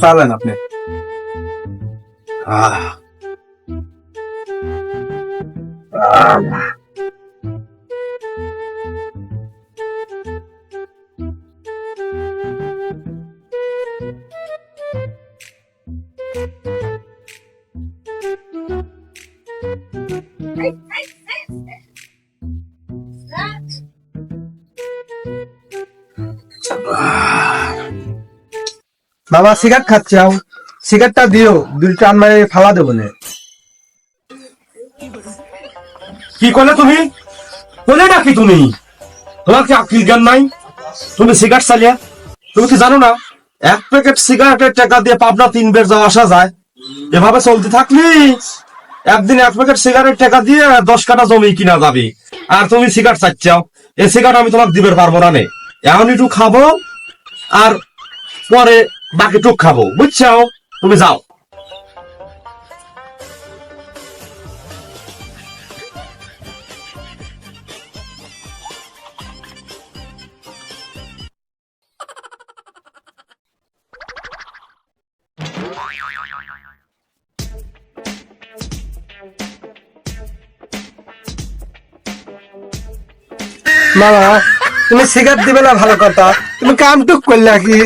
ચાલે ને આપણે હા Hey, hey, hey, hey. বাবা সিগারেট আও। সিগারেটটা দিও দুই টান মারে ফালা দেবো না। কি করলে তুমি? বলে নাকি তুমি? তোমার কি আকিল জ্ঞান নাই? তুমি সিগারেট চালিয়ে? তুমি কি জানো না, এক প্যাকেট সিগারেটের টাকা দিয়ে পাবনা তিন বের যাওয়া আসা যায়। এভাবে চলতে থাকলি একদিন এক প্যাকেট সিগারেট টাকা দিয়ে দশ কাটা জমি কিনা যাবে। আর তুমি সিগারেট চাচ্ছাও এই সিগারেট আমি তোমাকে দিবে পারব না নে। এখন একটু খাব, আর পরে বাকি টুক খাব বুঝছ তুমি যাও। মামা, তুমি সিগারেট দিবে না ভালো কথা। তুমি কাম টুক করলে কি